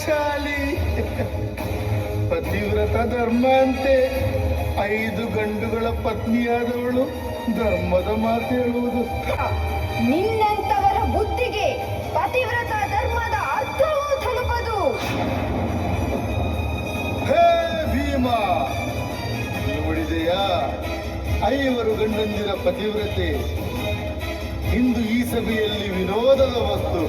ಪಾಂಚಾಲಿ ಪತಿವ್ರತ ಧರ್ಮ ಅಂತೆ ಐದು ಗಂಡುಗಳ ಪತ್ನಿಯಾದವಳು ಧರ್ಮದ ಮಾತು ಹೇಳುವುದು. ನಿನ್ನಂತವರ ಬುದ್ಧಿಗೆ ಪತಿವ್ರತ ಧರ್ಮದ ಅರ್ಥವೂ ತಲುಪದು. ಹೇ ಭೀಮ ನೋಡಿದೆಯಾ ಐವರು ಗಂಡಂದಿರ ಪತಿವ್ರತೆ. ಇಂದು ಈ ಸಭೆಯಲ್ಲಿ ವಿನೋದದ ವಸ್ತು.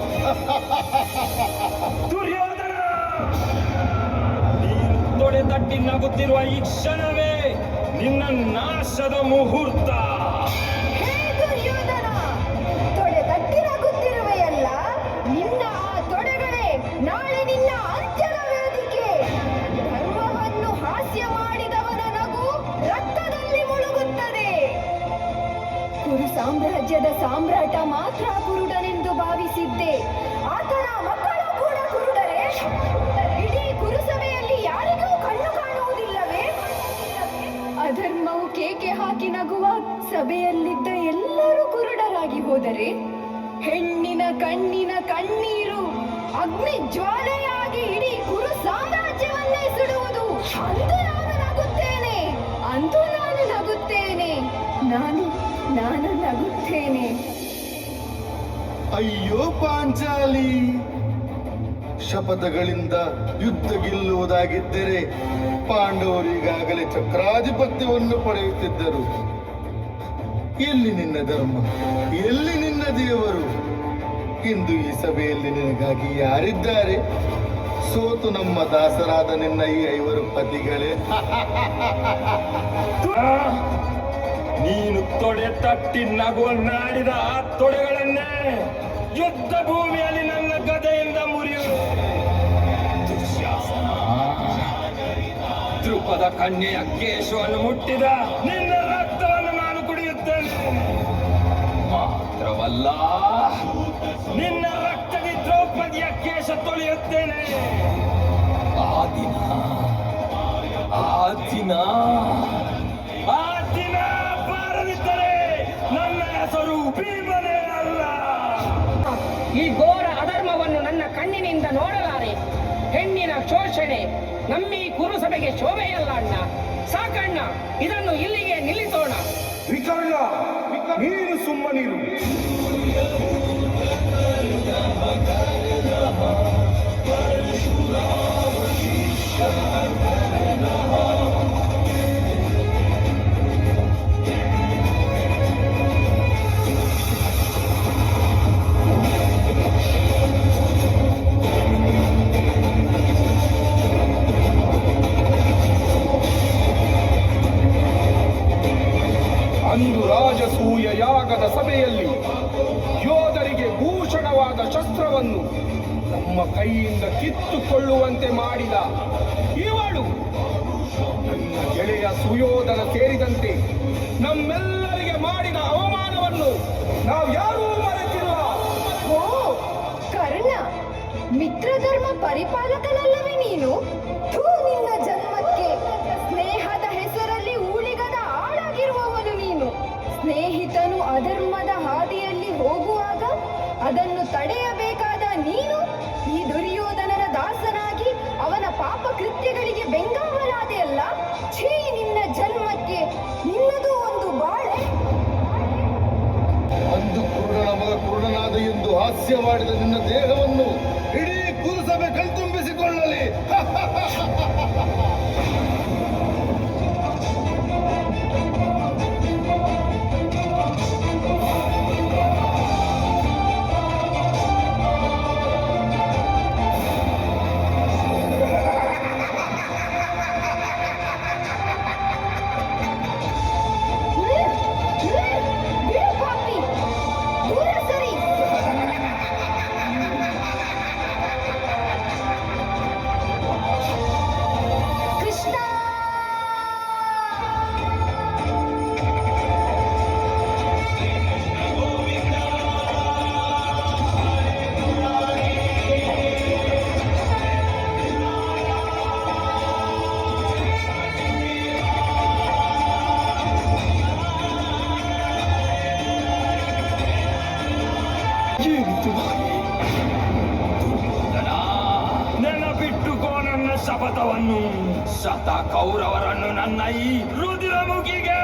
ಹಾಸ್ಯ ಮಾಡಿದವನ ನಗು ರಕ್ತದಲ್ಲಿ ಮುಳುಗುತ್ತದೆ. ಮುಹೂರ್ತ ಸಾಮ್ರಾಜ್ಯದ ಸಾಮ್ರಾಟ ಮಾತ್ರ ಕುರುಡನೆಂದು ಭಾವಿಸಿದ್ದೆ. ಕೇಕೆ ಹಾಕಿ ನಗುವ? ಸಭೆಯಲ್ಲಿದ್ದ ಎಲ್ಲರೂ ಕುರುಡರಾಗಿ ಹೋದರೆ? ಹೆಣ್ಣಿನ ಕಣ್ಣಿನ ಕಣ್ಣೀರು ಅಗ್ನಿ ಜ್ವಾಲೆಯಾಗಿ ಇಡೀ ಕುರು ಸಾಮ್ರಾಜ್ಯವನ್ನೇ ಸುಡುವುದು. ಅಂದು ನಾನು ನಗುತ್ತೇನೆ. ಅಂತೂ ನಾನು ನಗುತ್ತೇನೆ. ನಾನು ನಾನು ನಗುತ್ತೇನೆ. ಅಯ್ಯೋ ಪಾಂಚಾಲಿ! ಶಪಥಗಳಿಂದ ಯುದ್ಧ ಗೆಲ್ಲುವುದಾಗಿದ್ದರೆ ಪಾಂಡವರು ಈಗಾಗಲೇ ಚಕ್ರಾಧಿಪತ್ಯವನ್ನು ಪಡೆಯುತ್ತಿದ್ದರು. ಎಲ್ಲಿ ನಿನ್ನ ಧರ್ಮ? ಎಲ್ಲಿ ನಿನ್ನ ದೇವರು? ಇಂದು ಈ ಸಭೆಯಲ್ಲಿ ನಿನಗಾಗಿ ಯಾರಿದ್ದಾರೆ? ಸೋತು ನಮ್ಮ ದಾಸರಾದ ನಿನ್ನ ಈ ಐವರು ಪತಿಗಳೇ. ನೀನು ತೊಡೆ ತಟ್ಟಿ ನಗುವನ್ನಾಡಿದ ಆ ತೊಡೆಗಳನ್ನೇ ಯುದ್ಧ ಭೂಮಿಯಲ್ಲಿ ನನ್ನ ಗದೆಯಿಂದ ಮುರಿಯುವೆ ದೃಪದ ಕಣ್ಣೆಯ ಕೇಶವನ್ನು ಮುಟ್ಟಿದ ನಿನ್ನ ರಕ್ತವನ್ನು ನಾನು ಕುಡಿಯುತ್ತೇನೆ. ಮಾತ್ರವಲ್ಲ ನಿನ್ನ ರಕ್ತದಿ ದ್ರೌಪದಿಯ ಕೇಶ ತೊಳೆಯುತ್ತೇನೆ. ಆ ದಿನ ಆ ದಿನ ಈ ಘೋರ ಅಧರ್ಮವನ್ನು ನನ್ನ ಕಣ್ಣಿನಿಂದ ನೋಡಲಾರೆ. ಹೆಣ್ಣಿನ ಶೋಷಣೆ, ನಮ್ಮಿ ಕುರುಸಭೆಗೆ ಶೋಭೆಯಲ್ಲ ಅಣ್ಣ. ಸಾಕಣ್ಣ, ಇದನ್ನು ಇಲ್ಲಿಗೆ ನಿಲ್ಲಿಸೋಣ. ವಿಕರ್ಣ ನೀನು ಸುಮ್ಮನಿರು. ಯಾಗದ ಸಭೆಯಲ್ಲಿ ಯೋಧರಿಗೆ ಭೂಷಣವಾದ ಶಸ್ತ್ರವನ್ನು ನಮ್ಮ ಕೈಯಿಂದ ಕಿತ್ತುಕೊಳ್ಳುವಂತೆ ಮಾಡಿದ ಇವಳು ನನ್ನ ಗೆಳೆಯ ಸುಯೋಧನ ಸೇರಿದಂತೆ ನಮ್ಮೆಲ್ಲರಿಗೆ ಮಾಡಿದ ಅವಮಾನವನ್ನು ನಾವು ಯಾರೂ ಮರೆತಿಲ್ಲ. ಕರ್ಣ, ಮಿತ್ರಧರ್ಮ ಪರಿಪಾಲಕನಲ್ಲವೇ ನೀನು? ಅದನ್ನು ತಡೆಯಬೇಕಾದ ನೀನು? ಈ ದುರ್ಯೋಧನನ ದಾಸನಾಗಿ ಅವನ ಪಾಪ ಕೃತ್ಯಗಳಿಗೆ ಬೆಂಗಾವಲಾದೆಯಲ್ಲ? ಛೀ, ನಿನ್ನ ಜನ್ಮಕ್ಕೆ ನಿನ್ನದು ಒಂದು ಬಾಳೆ. ಅಂದು ಕುರುಡನ ಮಗ ಕುರುಡನಾದ ಎಂದು ಹಾಸ್ಯ ಮಾಡಿದ ನಿನ್ನ ದೇಹವನ್ನು ಜೀವಿತು ನನ್ನ ಶಪಥವನ್ನು. ಸತ ಕೌರವರನ್ನು ನನ್ನ ಈ ರುದಿರ ಮುಗಿಗೆ